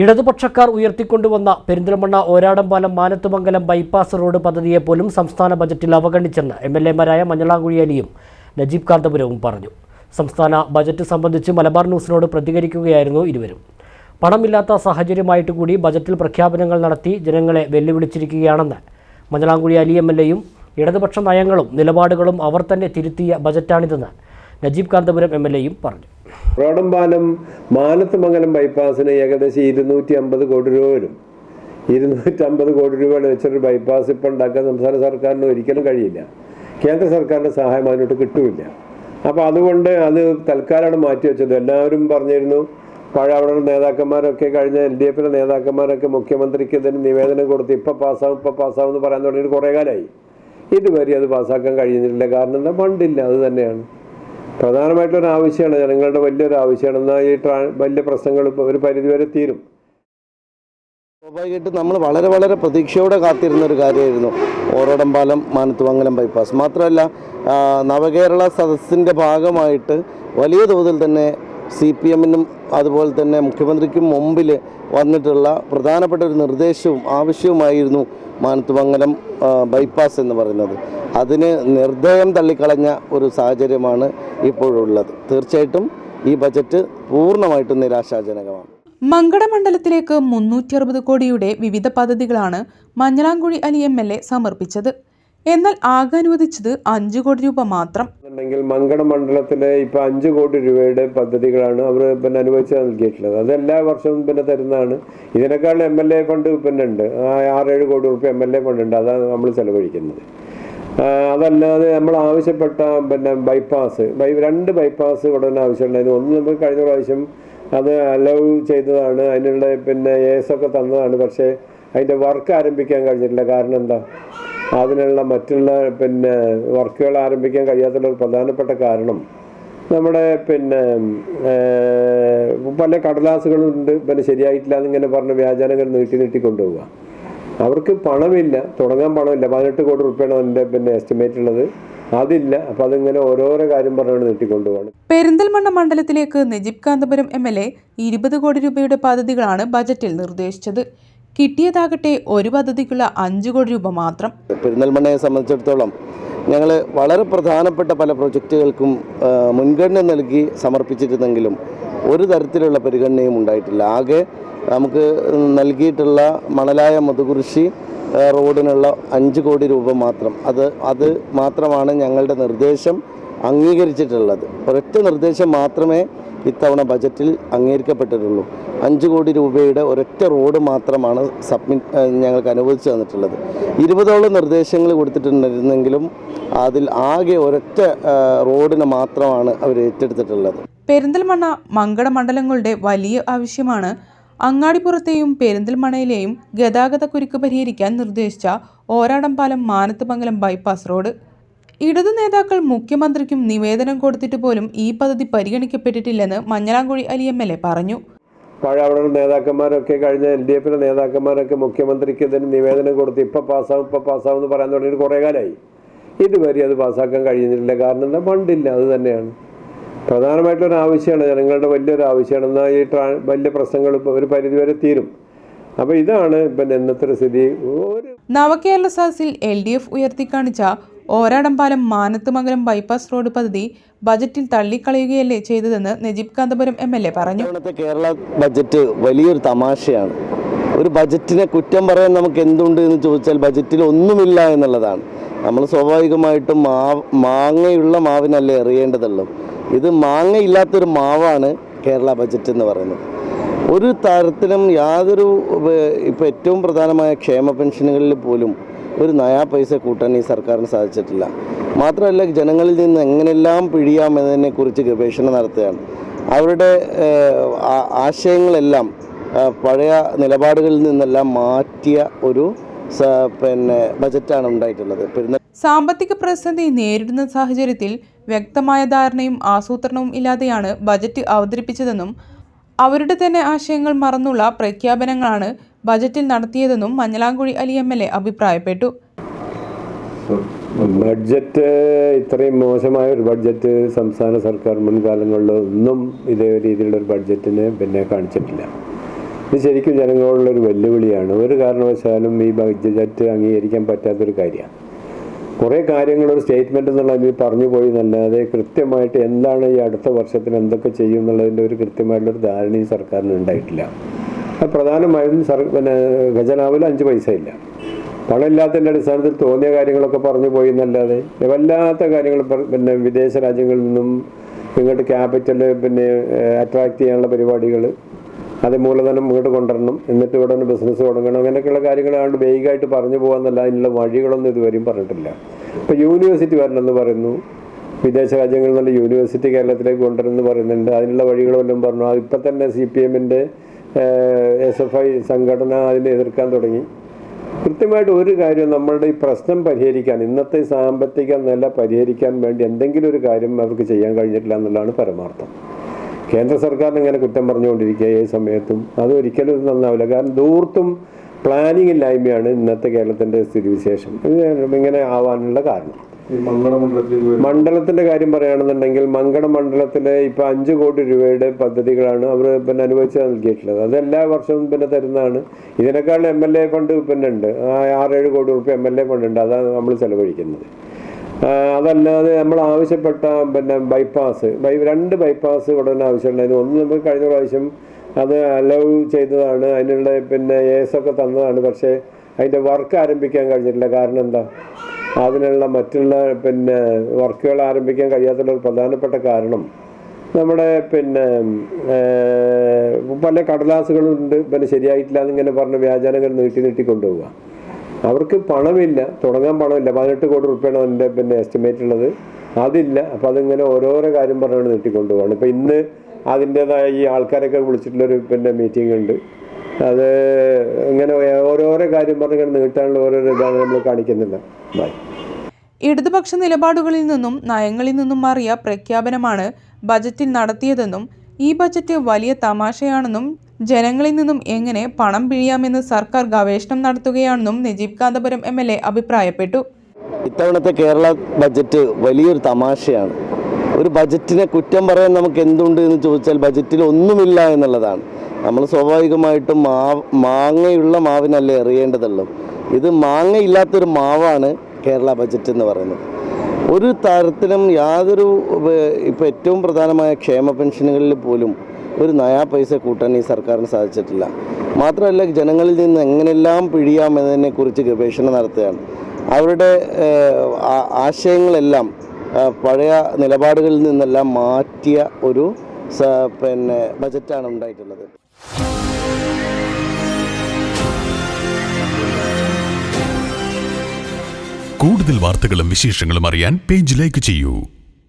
ഇടതുപക്ഷക്കാർ ഉയർത്തിക്കൊണ്ടുവന്ന Perinthalmanna Oradampalam Manathumangalam bypass road പദ്ധതിയെ പോലും സംസ്ഥാന ബജറ്റിൽ അവഗണിച്ചെന്ന് എം എൽ എമാരായ മഞ്ഞളാംകുഴി അലിയും നജീബ് കാന്തപുരവും പറഞ്ഞു. സംസ്ഥാന ബജറ്റ് സംബന്ധിച്ച് മലബാർ ന്യൂസിനോട് പ്രതികരിക്കുകയായിരുന്നു ഇരുവരും. പണമില്ലാത്ത സാഹചര്യമായിട്ട് കൂടി ബജറ്റിൽ പ്രഖ്യാപനങ്ങൾ നടത്തി ജനങ്ങളെ വെല്ലുവിളിച്ചിരിക്കുകയാണെന്ന് മഞ്ഞളാംകുഴി അലി എം എൽ എയും ഇടതുപക്ഷ നയങ്ങളും നിലപാടുകളും അവർ തന്നെ തിരുത്തിയ ബജറ്റാണിതെന്ന് നജീബ് കാന്തപുരം എം എൽ എയും പറഞ്ഞു. റോഡംപാലം മാനത്തുമംഗലം ബൈപ്പാസിന് ഏകദേശം ഇരുന്നൂറ്റി അമ്പത് കോടി രൂപ വരും. ഇരുന്നൂറ്റി അമ്പത് കോടി രൂപയുടെ വെച്ചൊരു ബൈപ്പാസ് ഇപ്പോൾ ഉണ്ടാക്കാൻ സംസ്ഥാന സർക്കാരിന് ഒരിക്കലും കഴിയില്ല. കേന്ദ്ര സർക്കാരിന്റെ സഹായം അതിനോട്ട് കിട്ടൂല അപ്പോൾ അതുകൊണ്ട് അത് തൽക്കാലമാണ് മാറ്റി വെച്ചത്. എല്ലാവരും പറഞ്ഞിരുന്നു പഴയ അവിടെ നേതാക്കന്മാരൊക്കെ കഴിഞ്ഞ എൽ ഡി എഫിലെ നേതാക്കന്മാരൊക്കെ മുഖ്യമന്ത്രിക്ക് ഇതിന് നിവേദനം കൊടുത്ത് ഇപ്പം പാസ്സാവും ഇപ്പം പാസ്സാവും എന്ന് പറയാൻ തുടങ്ങിയിട്ട് കുറേ കാലമായി ഇതുവരെ അത് പാസ്സാക്കാൻ കഴിഞ്ഞിട്ടില്ല കാരണം എന്താ? ഫണ്ടില്ല. അത് തന്നെയാണ്. പ്രധാനമായിട്ടൊരു ആവശ്യമാണ് ജനങ്ങളുടെ വലിയൊരു ആവശ്യമാണ്. എന്നാൽ ഈ ട്രാ വലിയ പ്രശ്നങ്ങൾ ഒരു പരിധിവരെ തീരും. സ്വാഭാവികമായിട്ടും നമ്മൾ വളരെ വളരെ പ്രതീക്ഷയോടെ കാത്തിരുന്ന ഒരു കാര്യമായിരുന്നു. ഓരോടംപാലം മാനത്തുമംഗലം ബൈപ്പാസ്. മാത്രമല്ല നവകേരള സദസ്സിന്റെ ഭാഗമായിട്ട് വലിയ തോതിൽ തന്നെ സി പി എമ്മിനും അതുപോലെ തന്നെ മുഖ്യമന്ത്രിക്കും മുമ്പിൽ വന്നിട്ടുള്ള പ്രധാനപ്പെട്ട ഒരു നിർദ്ദേശവും ആവശ്യവുമായിരുന്നു മാനത്തുമംഗലം ബൈപ്പാസ് എന്ന് പറയുന്നത്. അതിന് നിർദ്ദയം തള്ളിക്കളഞ്ഞ ഒരു സാഹചര്യമാണ് ഇപ്പോഴുള്ളത്. തീർച്ചയായിട്ടും ഈ ബജറ്റ് പൂർണമായിട്ടും നിരാശാജനകമാണ്. മങ്കട മണ്ഡലത്തിലേക്ക് മുന്നൂറ്റി അറുപത് കോടിയുടെ വിവിധ പദ്ധതികളാണ് Manjalamkuzhi Ali M L A സമർപ്പിച്ചത്. എന്നാൽ ആകെ അനുവദിച്ചത് അഞ്ചു കോടി രൂപ മാത്രം. മങ്കട മണ്ഡലത്തിലെ ഇപ്പൊ അഞ്ചു കോടി രൂപയുടെ പദ്ധതികളാണ് അവർ പിന്നെ അനുവദിച്ച് നൽകിയിട്ടുള്ളത്. അത് എല്ലാ വർഷവും പിന്നെ തരുന്നതാണ്. ഇതിനേക്കാൾ എം എൽ എ ഫണ്ട് പിന്നെ ഉണ്ട്. ആ ആറേഴ് കോടി രൂപ എം എൽ എ ഫണ്ട് ഉണ്ട്. അതാണ് നമ്മൾ ചെലവഴിക്കുന്നത്. അതല്ലാതെ നമ്മൾ ആവശ്യപ്പെട്ട പിന്നെ ബൈപ്പാസ് ബൈ രണ്ട് ബൈപ്പാസ് ഉടനെ ആവശ്യമുണ്ടായിരുന്നു ഒന്ന് നമുക്ക് കഴിഞ്ഞ പ്രാവശ്യം അത് അലവ് ചെയ്തതാണ്. അതിനുള്ള പിന്നെ ഏസൊക്കെ തന്നതാണ്. പക്ഷേ അതിന്റെ വർക്ക് ആരംഭിക്കാൻ കഴിഞ്ഞിട്ടില്ല. കാരണം എന്താ? അതിനുള്ള മറ്റുള്ള പിന്നെ വർക്കുകൾ ആരംഭിക്കാൻ കഴിയാത്തുള്ള ഒരു പ്രധാനപ്പെട്ട കാരണം നമ്മുടെ പിന്നെ പല കടലാസുകളുണ്ട്. പിന്നെ ശരിയായിട്ടില്ല എന്നിങ്ങനെ പറഞ്ഞ വ്യാജാനങ്ങൾ നീട്ടി നീട്ടി കൊണ്ടുപോവുക. അവർക്ക് പണമില്ല തുടങ്ങാൻ പണമില്ല. പതിനെട്ട് കോടി റുപ്യാണ് അതിന്റെ പിന്നെ എസ്റ്റിമേറ്റ് ഉള്ളത്. അതില്ല. അപ്പൊ അതിങ്ങനെ ഓരോരോ കാര്യം പറഞ്ഞുകൊണ്ട് നീട്ടിക്കൊണ്ടുപോകണം Perinthalmanna മണ്ഡലത്തിലേക്ക് Najeeb Kanthapuram M L A ഇരുപത് കോടി രൂപയുടെ പദ്ധതികളാണ് ബജറ്റിൽ നിർദ്ദേശിച്ചത്. കിട്ടിയതാകട്ടെ ഒരു പദ്ധതിക്കുള്ള അഞ്ചു കോടി രൂപ മാത്രം. പെരിന്തൽമണ്ണയെ സംബന്ധിച്ചിടത്തോളം ഞങ്ങൾ വളരെ പ്രധാനപ്പെട്ട പല പ്രൊജക്റ്റുകൾക്കും മുൻഗണന നൽകി സമർപ്പിച്ചിരുന്നെങ്കിലും ഒരു തരത്തിലുള്ള പരിഗണനയും ഉണ്ടായിട്ടില്ല. ആകെ നമുക്ക് നൽകിയിട്ടുള്ള മണലായ മുതുകുറിശി റോഡിനുള്ള അഞ്ച് കോടി രൂപ മാത്രം. അത് അത് മാത്രമാണ് ഞങ്ങളുടെ നിർദ്ദേശം അംഗീകരിച്ചിട്ടുള്ളത്. ഒരൊറ്റ നിർദ്ദേശം മാത്രമേ ഇത്തവണ ബജറ്റിൽ അംഗീകരിക്കപ്പെട്ടിട്ടുള്ളൂ. അഞ്ച് കോടി രൂപയുടെ ഒരൊറ്റ റോഡ് മാത്രമാണ് സബ്മിറ്റ് ഞങ്ങൾക്ക് അനുവദിച്ചു തന്നിട്ടുള്ളത്. ഇരുപതോളം നിർദ്ദേശങ്ങൾ കൊടുത്തിട്ടുണ്ടായിരുന്നെങ്കിലും അതിൽ ആകെ ഒരൊറ്റ റോഡിന് മാത്രമാണ് അവർ ഏറ്റെടുത്തിട്ടുള്ളത്. പെരിന്തൽമണ്ണ മങ്കട മണ്ഡലങ്ങളുടെ വലിയ ആവശ്യമാണ് അങ്ങാടിപ്പുറത്തെയും പെരിന്തൽമണയിലെയും ഗതാഗത കുരുക്ക് പരിഹരിക്കാൻ നിർദ്ദേശിച്ച ഓരാടംപാലം മാനത്തുമംഗലം ബൈപ്പാസ് റോഡ്. ഇടതു നേതാക്കൾ മുഖ്യമന്ത്രിക്കും നിവേദനം കൊടുത്തിട്ട് പോലും ഈ പദ്ധതി പരിഗണിക്കപ്പെട്ടിട്ടില്ലെന്ന് Manjalamkuzhi Ali M L A പറഞ്ഞു. പഴയ അവിടെ നേതാക്കന്മാരൊക്കെ കഴിഞ്ഞ എൽ ഡി എഫിലെ നേതാക്കന്മാരൊക്കെ മുഖ്യമന്ത്രിക്ക് ഇതിന് നിവേദനം കൊടുത്ത് ഇപ്പം പാസ്സാവും ഇപ്പം പാസ്സാവും എന്ന് പറയാൻ തുടങ്ങിയിട്ട് കുറേ കാലമായി. ഇതുവരെ അത് പാസ്സാക്കാൻ കഴിയുന്നില്ല. കാരണം എന്താ? ഫണ്ടില്ല. അത് തന്നെയാണ്. പ്രധാനമായിട്ടൊരു ആവശ്യമാണ് ജനങ്ങളുടെ വലിയൊരു ആവശ്യമാണ്. എന്നാൽ ഈ ട്രാ വലിയ പ്രശ്നങ്ങൾ ഇപ്പോൾ ഒരു പരിധിവരെ തീരും. അപ്പോൾ ഇതാണ് ഇപ്പം ഇന്നത്തെ ഒരു സ്ഥിതി. ഒരു നവകേരള സദസ്സിൽ എൽ ഡി എഫ് ഉയർത്തിക്കാണിച്ച ഓരാടംപാലം മാനത്തുമംഗലം ബൈപ്പാസ് റോഡ് പദ്ധതി ബജറ്റിൽ തള്ളിക്കളയുകയല്ലേ ചെയ്തതെന്ന് Najeeb Kanthapuram M L A പറഞ്ഞു. കേരള ബജറ്റ് വലിയൊരു തമാശയാണ്. ഒരു ബജറ്റിനെ കുറ്റം പറയാൻ നമുക്ക് എന്തുണ്ട് എന്ന് ചോദിച്ചാൽ ബജറ്റിൽ ഒന്നുമില്ല എന്നുള്ളതാണ്. നമ്മൾ സ്വാഭാവികമായിട്ടും മാവ് മാങ്ങയുള്ള മാവിനല്ലേ എറിയേണ്ടതുള്ളൂ. ഇത് മാങ്ങയില്ലാത്തൊരു മാവാണ് കേരള ബജറ്റ് എന്ന് പറയുന്നത്. ഒരു തരത്തിലും യാതൊരു ഇപ്പോൾ ഏറ്റവും പ്രധാനമായ ക്ഷേമ പെൻഷനുകളിൽ പോലും ഒരു നയാ പൈസ കൂട്ടാൻ ഈ സർക്കാരിന് സാധിച്ചിട്ടില്ല. മാത്രമല്ല ജനങ്ങളിൽ നിന്ന് എങ്ങനെയെല്ലാം പിഴിയാം എന്നതിനെക്കുറിച്ച് ഗവേഷണം നടത്തുകയാണ്. അവരുടെ ആശയങ്ങളെല്ലാം പഴയ നിലപാടുകളിൽ നിന്നെല്ലാം മാറ്റിയ ഒരു പിന്നെ ബജറ്റാണ് ഉണ്ടായിട്ടുള്ളത്. സാമ്പത്തിക പ്രതിസന്ധി നേരിടുന്ന സാഹചര്യത്തിൽ വ്യക്തമായ ധാരണയും ആസൂത്രണവും ഇല്ലാതെയാണ് ബജറ്റ് അവതരിപ്പിച്ചതെന്നും അവരുടെ തന്നെ ആശയങ്ങൾ മറന്നുള്ള പ്രഖ്യാപനങ്ങളാണ് ബജറ്റിൽ നടത്തിയതെന്നും Manjalamkuzhi Ali M L A അഭിപ്രായപ്പെട്ടു. ബഡ്ജറ്റ് ഇത്രയും മോശമായ ഒരു ബഡ്ജറ്റ് സംസ്ഥാന സർക്കാർ മുൻകാലങ്ങളിൽ ഒന്നും ഇതേ രീതിയിലുള്ള ഒരു ബഡ്ജറ്റിനെ പിന്നെ കാണിച്ചിട്ടില്ല. ഇത് ശരിക്കും ജനങ്ങളോടുള്ളൊരു വെല്ലുവിളിയാണ്. ഒരു കാരണവശാലും ഈ ബഡ്ജറ്റ് അംഗീകരിക്കാൻ പറ്റാത്തൊരു കാര്യമാണ്. കുറേ കാര്യങ്ങൾ ഒരു സ്റ്റേറ്റ്മെന്റ് എന്നുള്ള ഇതിൽ പറഞ്ഞു പോയി എന്നല്ലാതെ കൃത്യമായിട്ട് എന്താണ് ഈ അടുത്ത വർഷത്തിന് എന്തൊക്കെ ചെയ്യും എന്നുള്ളതിന്റെ ഒരു കൃത്യമായിട്ടുള്ളൊരു ധാരണ ഈ സർക്കാരിന് ഉണ്ടായിട്ടില്ല. പ്രധാനമായും സർ പിന്നെ ഖജനാവിൽ അഞ്ച് പൈസ ഇല്ല. പണമില്ലാത്തതിന്റെ അടിസ്ഥാനത്തിൽ തോന്നിയ കാര്യങ്ങളൊക്കെ പറഞ്ഞു പോയി എന്നല്ലാതെ വല്ലാത്ത കാര്യങ്ങൾ പിന്നെ വിദേശ രാജ്യങ്ങളിൽ നിന്നും ഇങ്ങോട്ട് ക്യാപിറ്റൽ പിന്നെ അട്രാക്ട് ചെയ്യാനുള്ള പരിപാടികൾ അത് മൂലധനം വീട് കൊണ്ടുവരണം എന്നിട്ട് ഇവിടെ ഒന്ന് ബിസിനസ് തുടങ്ങണം അങ്ങനെയൊക്കെയുള്ള കാര്യങ്ങളാണ്ട് വേഗമായിട്ട് പറഞ്ഞു പോകാമെന്നല്ല അതിനുള്ള വഴികളൊന്നും ഇതുവരെയും പറഞ്ഞിട്ടില്ല. ഇപ്പോൾ യൂണിവേഴ്സിറ്റി വരണമെന്ന് പറയുന്നു. വിദേശ രാജ്യങ്ങളിൽ നിന്നുള്ള യൂണിവേഴ്സിറ്റി കേരളത്തിലേക്ക് കൊണ്ടുവരുമെന്ന് പറയുന്നുണ്ട്. അതിനുള്ള വഴികളെല്ലാം പറഞ്ഞു? അത് ഇപ്പം തന്നെ സി പി എമ്മിന്റെ എസ് എഫ് ഐ സംഘടന അതിനെ എതിർക്കാൻ തുടങ്ങി. കൃത്യമായിട്ട് ഒരു കാര്യം നമ്മളുടെ ഈ പ്രശ്നം പരിഹരിക്കാൻ ഇന്നത്തെ സാമ്പത്തിക നില പരിഹരിക്കാൻ വേണ്ടി എന്തെങ്കിലും ഒരു കാര്യം അവർക്ക് ചെയ്യാൻ കഴിഞ്ഞിട്ടില്ല എന്നുള്ളതാണ് പരമാർത്ഥം. കേന്ദ്ര സർക്കാരിന് ഇങ്ങനെ കുറ്റം പറഞ്ഞുകൊണ്ടിരിക്കുക ഏത് സമയത്തും അത് ഒരിക്കലും ഇത് നന്നാവില്ല. കാരണം ദൂർത്തും പ്ലാനിങ് ഇല്ലായ്മയാണ് ഇന്നത്തെ കേരളത്തിന്റെ സ്ഥിതിവിശേഷം. ഇത് ഇങ്ങനെ ആവാനുള്ള കാരണം. മണ്ഡലത്തിന്റെ കാര്യം പറയുകയാണെന്നുണ്ടെങ്കിൽ മങ്കട മണ്ഡലത്തിലെ ഇപ്പൊ അഞ്ച് കോടി രൂപയുടെ പദ്ധതികളാണ് അവർ പിന്നെ അനുവദിച്ച് നൽകിയിട്ടുള്ളത്. അത് എല്ലാ വർഷവും പിന്നെ തരുന്നതാണ്. ഇതിനേക്കാൾ എം എൽ എ ഫണ്ട് പിന്നെ ഉണ്ട്. ആ ആറേഴ് കോടി റുപ്യ എം എൽ എ ഫണ്ട് ഉണ്ട്. അതാണ് നമ്മൾ ചെലവഴിക്കുന്നത്. അതല്ലാതെ നമ്മൾ ആവശ്യപ്പെട്ട പിന്നെ ബൈപ്പാസ് ബൈ രണ്ട് ബൈപ്പാസ് ഉടനെ ആവശ്യമുണ്ടായിരുന്നു ഒന്ന് നമുക്ക് കഴിഞ്ഞ പ്രാവശ്യം അത് അലവ് ചെയ്തതാണ്. അതിനുള്ള പിന്നെ ഏസൊക്കെ തന്നതാണ്. പക്ഷേ അതിന്റെ വർക്ക് ആരംഭിക്കാൻ കഴിഞ്ഞിട്ടില്ല. കാരണം എന്താ? അതിനുള്ള മറ്റുള്ള പിന്നെ വർക്കുകൾ ആരംഭിക്കാൻ കഴിയാത്തുള്ള ഒരു പ്രധാനപ്പെട്ട കാരണം നമ്മുടെ പിന്നെ പല കടലാസുകളുണ്ട് പിന്നെ ശരിയായിട്ടില്ല എന്നിങ്ങനെ പറഞ്ഞ് വ്യാജാനങ്ങൾ നീട്ടി നീട്ടി കൊണ്ടുപോവുക. അവർക്ക് പണമില്ല തുടങ്ങാൻ പണമില്ല. പതിനെട്ട് കോടി റുപ്യാണ് അതിന്റെ പിന്നെ എസ്റ്റിമേറ്റ് ഉള്ളത്. അതില്ല. അപ്പം അതിങ്ങനെ ഓരോരോ കാര്യം പറഞ്ഞാണ് നീട്ടിക്കൊണ്ടുപോകണം ഇപ്പം ഇന്ന് അതിന്റെതായ ഈ ആൾക്കാരൊക്കെ വിളിച്ചിട്ടുള്ളൊരു പിന്നെ മീറ്റിംഗ് ഉണ്ട്. അത് ഇങ്ങനെ ഓരോരോ കാര്യം പറഞ്ഞിങ്ങനെ നീട്ടാനുള്ള ഓരോരോ ഇതാണ് നമ്മൾ കാണിക്കുന്നില്ല. ബൈ ഇടതുപക്ഷ നിലപാടുകളിൽ നിന്നും നയങ്ങളിൽ നിന്നും മാറിയ പ്രഖ്യാപനമാണ് ബജറ്റിൽ നടത്തിയതെന്നും ഈ ബജറ്റ് വലിയ തമാശയാണെന്നും ജനങ്ങളിൽ നിന്നും എങ്ങനെ പണം പിഴിയാമെന്ന് സർക്കാർ ഗവേഷണം നടത്തുകയാണെന്നും Najeeb Kanthapuram M L A അഭിപ്രായപ്പെട്ടു. ഇത്തവണത്തെ കേരള ബജറ്റ് വലിയൊരു തമാശയാണ്. ഒരു ബജറ്റിനെ കുറ്റം പറയാൻ നമുക്ക് എന്തുണ്ട് എന്ന് ചോദിച്ചാൽ ബജറ്റിൽ ഒന്നുമില്ല എന്നുള്ളതാണ്. നമ്മൾ സ്വാഭാവികമായിട്ടും മാവ് മാങ്ങയുള്ള മാവിനല്ലേ എറിയേണ്ടതുള്ളൂ. ഇത് മാങ്ങയില്ലാത്തൊരു മാവാണ് കേരള ബജറ്റ് എന്ന് പറയുന്നത്. ഒരു തരത്തിലും യാതൊരു ഇപ്പോൾ ഏറ്റവും പ്രധാനമായ ക്ഷേമ പെൻഷനുകളിൽ പോലും ഒരു നയാ പൈസ കൂട്ടാൻ ഈ സർക്കാരിന് സാധിച്ചിട്ടില്ല. മാത്രമല്ല ജനങ്ങളിൽ നിന്ന് എങ്ങനെയെല്ലാം പിഴിയാം എന്നതിനെക്കുറിച്ച് ഗവേഷണം നടത്തുകയാണ്. അവരുടെ ആശയങ്ങളെല്ലാം പഴയ നിലപാടുകളിൽ നിന്നെല്ലാം മാറ്റിയ ഒരു പിന്നെ ബജറ്റാണ് ഉണ്ടായിട്ടുള്ളത്. കൂടുതൽ വാർത്തകളും വിശേഷങ്ങളും അറിയാൻ പേജ് ലൈക്ക് ചെയ്യൂ.